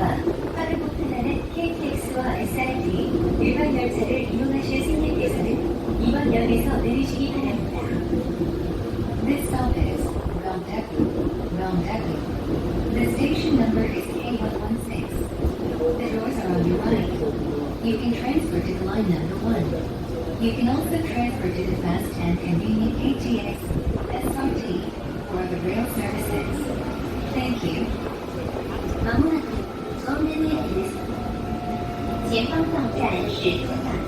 파르코트나는 KTX와 SRT, 일반 열차를 이용하실 승객께서는 이번 역에서 내리시기 바랍니다. This stop is Gyeongdaegu, The station number is K116. The doors are on your right. You can transfer to the line number 1. You can also transfer to the fast and convenient KTX, SRT, or the rail services. 前方到站是东大